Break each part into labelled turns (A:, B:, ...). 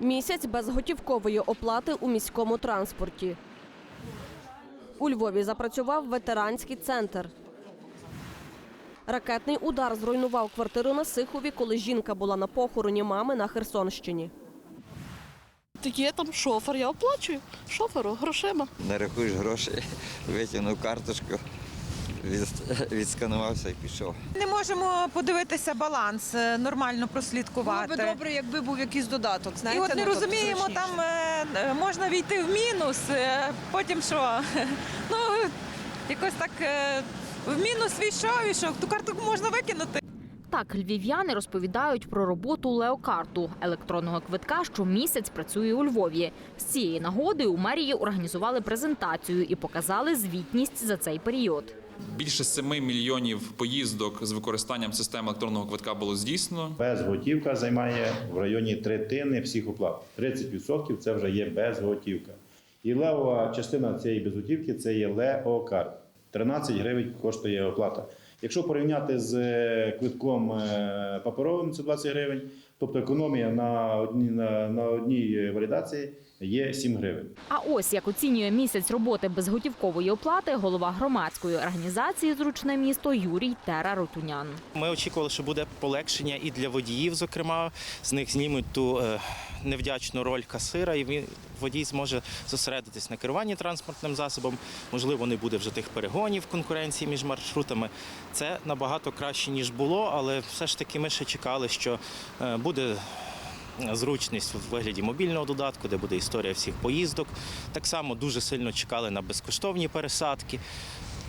A: Місяць без готівкової оплати у міському транспорті. У Львові запрацював ветеранський центр. Ракетний удар зруйнував квартиру на Сихові, коли жінка була на похороні мами на Херсонщині.
B: Так є там шофер, я оплачую шоферу грошима.
C: не рахуєш гроші, витягнув карточку, від, відсканувався і пішов.
D: Не можемо подивитися баланс, нормально нормально
E: Було
D: прослідкувати.
E: би добре, якби був якийсь додаток.
D: І от не
E: ну,
D: розуміємо, там е, е, можна війти в мінус, е, потім що? Ну, якось так е, в мінус війшов, і що ту карту можна викинути.
F: Так, львів'яни розповідають про роботу леокарту електронного квитка, що місяць працює у Львові. З цієї нагоди у мерії організували презентацію і показали звітність за цей період.
G: Більше 7 мільйонів поїздок з використанням системи електронного квитка було здійснено.
H: Безготівка займає в районі третини всіх оплат. 30% це вже є безготівка. І левова частина цієї безготівки це є леокарт. 13 гривень коштує оплата. Якщо порівняти з е, квитком е, паперовим, це 20 гривень, тобто економія на одній, на, на одній валідації є 7 гривень.
F: А ось як оцінює місяць роботи безготівкової оплати голова громадської організації Зручне місто Юрій Тера Ротунян.
I: Ми очікували, що буде полегшення і для водіїв, зокрема, з них знімуть ту е, невдячну роль касира, і він водій зможе зосередитись на керуванні транспортним засобом. Можливо, не буде вже тих перегонів конкуренції між маршрутами. Це набагато краще ніж було, але все ж таки ми ще чекали, що е, буде. Зручність в вигляді мобільного додатку, де буде історія всіх поїздок. Так само дуже сильно чекали на безкоштовні пересадки,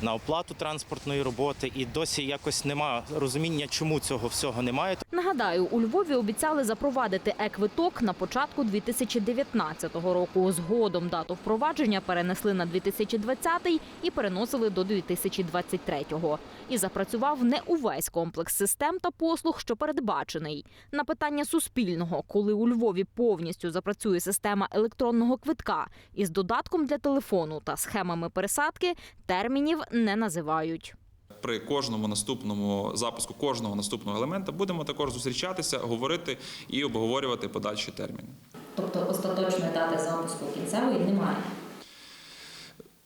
I: на оплату транспортної роботи. І досі якось нема розуміння, чому цього всього немає.
F: Нагадаю, у Львові обіцяли запровадити е-квиток на початку 2019 року. Згодом дату впровадження перенесли на 2020 і переносили до 2023-го. І запрацював не увесь комплекс систем та послуг, що передбачений. На питання Суспільного, коли у Львові повністю запрацює система електронного квитка із додатком для телефону та схемами пересадки, термінів не називають.
G: При кожному наступному запуску кожного наступного елемента будемо також зустрічатися, говорити і обговорювати подальші терміни.
J: Тобто остаточної дати запуску кінцевої немає.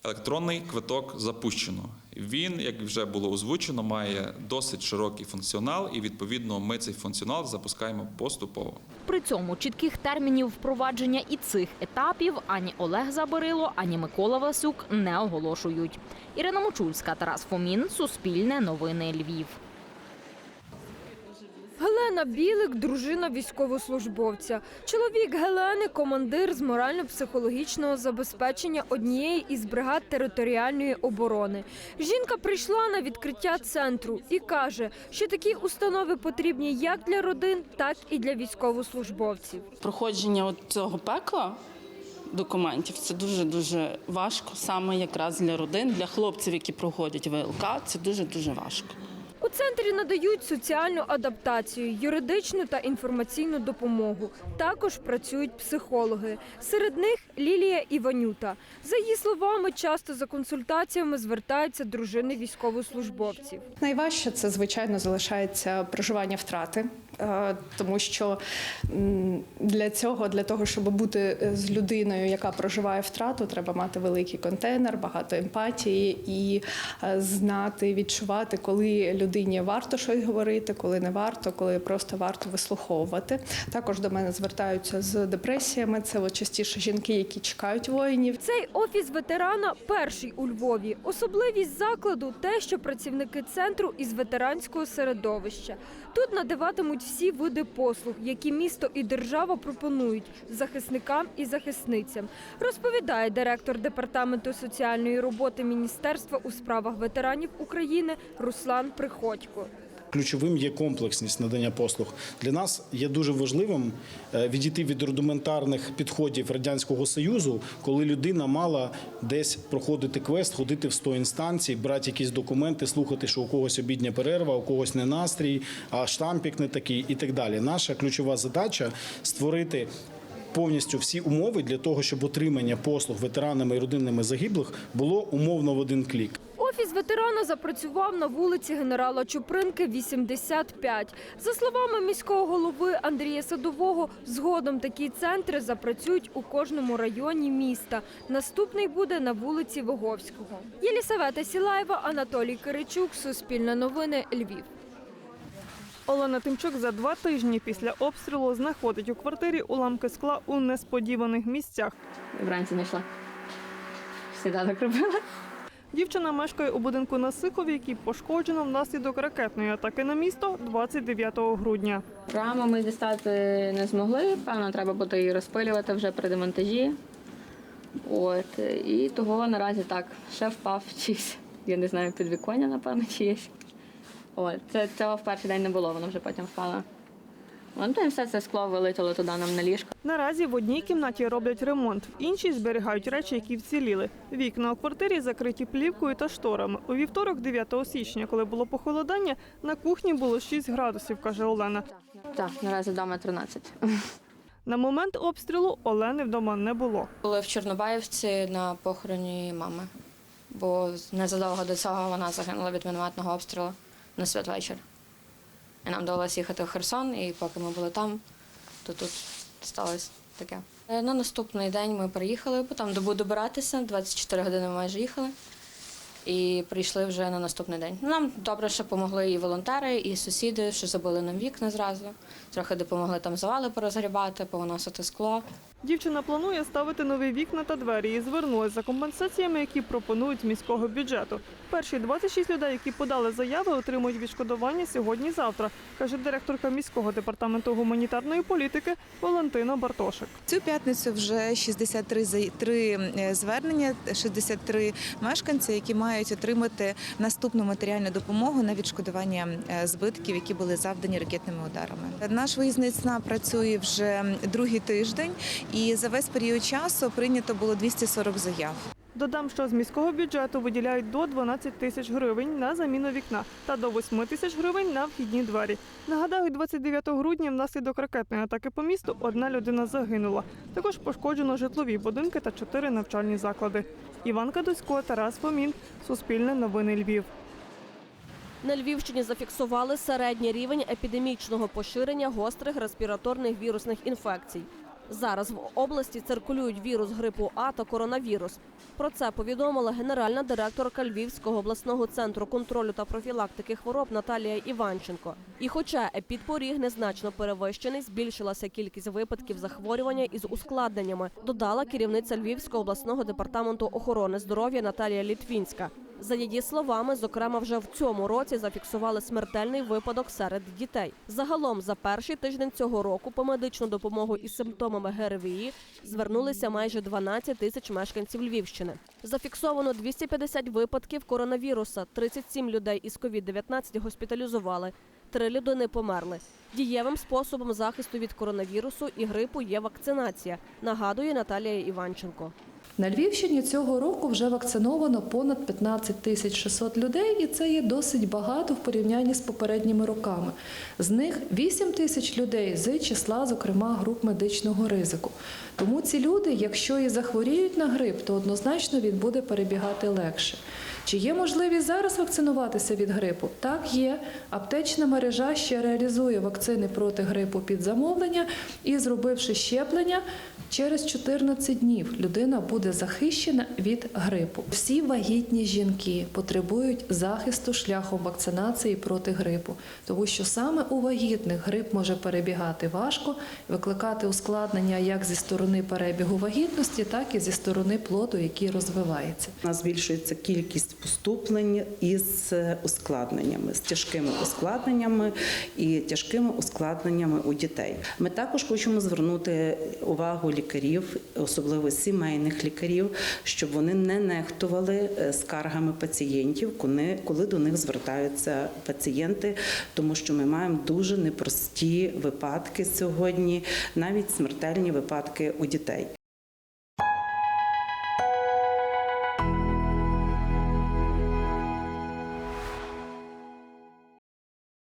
G: Електронний квиток запущено. Він, як вже було озвучено, має досить широкий функціонал, і відповідно ми цей функціонал запускаємо поступово.
F: При цьому чітких термінів впровадження і цих етапів ані Олег Заборило, ані Микола Васюк не оголошують. Ірина Мочульська, Тарас Фомін, Суспільне новини Львів.
K: Гелена Білик, дружина військовослужбовця. Чоловік Гелени командир з морально-психологічного забезпечення однієї із бригад територіальної оборони. Жінка прийшла на відкриття центру і каже, що такі установи потрібні як для родин, так і для військовослужбовців.
B: Проходження цього пекла документів це дуже дуже важко, саме якраз для родин, для хлопців, які проходять ВЛК, це дуже дуже важко.
K: Центрі надають соціальну адаптацію, юридичну та інформаційну допомогу. Також працюють психологи. Серед них Лілія Іванюта. За її словами, часто за консультаціями звертаються дружини військовослужбовців.
L: Найважче це звичайно залишається проживання втрати, е, тому що для цього, для того, щоб бути е, з людиною, яка проживає втрату, треба мати великий контейнер, багато емпатії і е, знати, відчувати, коли людині варто щось говорити, коли не варто, коли просто варто вислуховувати. Також до мене звертаються з депресіями. Це частіше жінки, які чекають воїнів.
K: Цей офіс ветерана перший у Львові. Особливість закладу те, що працівники центру із ветеранського середовища. Тут надаватимуть всі види послуг, які місто і держава пропонують захисникам і захисницям. Розповідає директор департаменту соціальної роботи Міністерства у справах ветеранів України Руслан Приходько.
M: Ключовим є комплексність надання послуг. Для нас є дуже важливим е, відійти від рудиментарних підходів радянського союзу, коли людина мала десь проходити квест, ходити в 100 інстанцій, брати якісь документи, слухати, що у когось обідня перерва, у когось не настрій, а штампік не такий і так далі. Наша ключова задача створити. Повністю всі умови для того, щоб отримання послуг ветеранами і родинами загиблих було умовно в один клік.
K: Офіс ветерана запрацював на вулиці генерала Чупринки, 85. За словами міського голови Андрія Садового, згодом такі центри запрацюють у кожному районі міста. Наступний буде на вулиці Виговського. Єлісавета Сілаєва, Анатолій Киричук, Суспільне новини, Львів.
N: Олена Тимчук за два тижні після обстрілу знаходить у квартирі уламки скла у несподіваних місцях.
J: Вранці знайшла. Сніданок робила.
N: Дівчина мешкає у будинку на Сихові, який пошкоджено внаслідок ракетної атаки на місто 29 грудня.
J: Раму ми дістати не змогли. Певно, треба буде її розпилювати вже при демонтажі. От і того наразі так ще впав чийсь. Я не знаю, підвіконня, напевно, чиєсь. Це цього в перший день не було, воно вже потім впало. От все це скло вилетіло туди нам на ліжко.
N: Наразі в одній кімнаті роблять ремонт, в іншій зберігають речі, які вціліли. Вікна у квартирі закриті плівкою та шторами. У вівторок, 9 січня, коли було похолодання, на кухні було 6 градусів, каже Олена.
J: Так, наразі вдома 13.
N: На момент обстрілу Олени вдома не було.
O: Були в Чорнобаївці на похороні мами, бо незадовго до цього вона загинула від мінометного обстрілу на святвечір. І нам довелося їхати в Херсон, і поки ми були там, то тут сталося таке. Е, На наступний день ми приїхали, бо там добу добиратися, 24 години ми майже їхали. І прийшли вже на наступний день. Нам добре, що допомогли і волонтери, і сусіди, що забили нам вікна зразу. Трохи допомогли там завали порозгрібати, повиносити скло.
N: Дівчина планує ставити нові вікна та двері і звернулася за компенсаціями, які пропонують з міського бюджету. Перші 26 людей, які подали заяви, отримують відшкодування сьогодні-завтра, каже директорка міського департаменту гуманітарної політики Валентина Бартошик.
P: Цю п'ятницю вже 63 за- три, е, звернення, 63 мешканці, які мають отримати наступну матеріальну допомогу на відшкодування е, збитків, які були завдані ракетними ударами. Наш виїзний ЦНА працює вже другий тиждень, і за весь період часу прийнято було 240 заяв.
N: Додам, що з міського бюджету виділяють до 12 тисяч гривень на заміну вікна та до 8 тисяч гривень на вхідні двері. Нагадаю, 29 грудня внаслідок ракетної атаки по місту одна людина загинула. Також пошкоджено житлові будинки та чотири навчальні заклади. Іван Кадусько, Тарас Фомін, Суспільне новини Львів.
A: На Львівщині зафіксували середній рівень епідемічного поширення гострих респіраторних вірусних інфекцій. Зараз в області циркулюють вірус грипу А та коронавірус. Про це повідомила генеральна директорка Львівського обласного центру контролю та профілактики хвороб Наталія Іванченко. І хоча епідпоріг незначно перевищений, збільшилася кількість випадків захворювання із ускладненнями, додала керівниця Львівського обласного департаменту охорони здоров'я Наталія Літвінська. За її словами, зокрема, вже в цьому році зафіксували смертельний випадок серед дітей. Загалом за перший тиждень цього року по медичну допомогу із симптомами ГРВІ звернулися майже 12 тисяч мешканців Львівщини. Зафіксовано 250 випадків коронавіруса, 37 людей із COVID-19 госпіталізували. Три людини померли. Дієвим способом захисту від коронавірусу і грипу є вакцинація, нагадує Наталія Іванченко.
Q: На Львівщині цього року вже вакциновано понад 15 тисяч 600 людей, і це є досить багато в порівнянні з попередніми роками. З них 8 тисяч людей з числа, зокрема, груп медичного ризику. Тому ці люди, якщо і захворіють на грип, то однозначно він буде перебігати легше. Чи є можливість зараз вакцинуватися від грипу? Так, є. Аптечна мережа ще реалізує вакцини проти грипу під замовлення і, зробивши щеплення, через 14 днів людина буде захищена від грипу. Всі вагітні жінки потребують захисту шляхом вакцинації проти грипу, тому що саме у вагітних грип може перебігати важко, викликати ускладнення як зі сторони перебігу вагітності, так і зі сторони плоду, який розвивається.
R: У нас збільшується кількість поступлень із ускладненнями, з тяжкими ускладненнями і тяжкими ускладненнями у дітей. Ми також хочемо звернути увагу лікарів, особливо сімейних лікарів, щоб вони не нехтували е, скаргами пацієнтів, коли- коли до них звертаються пацієнти, тому що ми маємо дуже непрості випадки сьогодні, навіть смертельні випадки у дітей.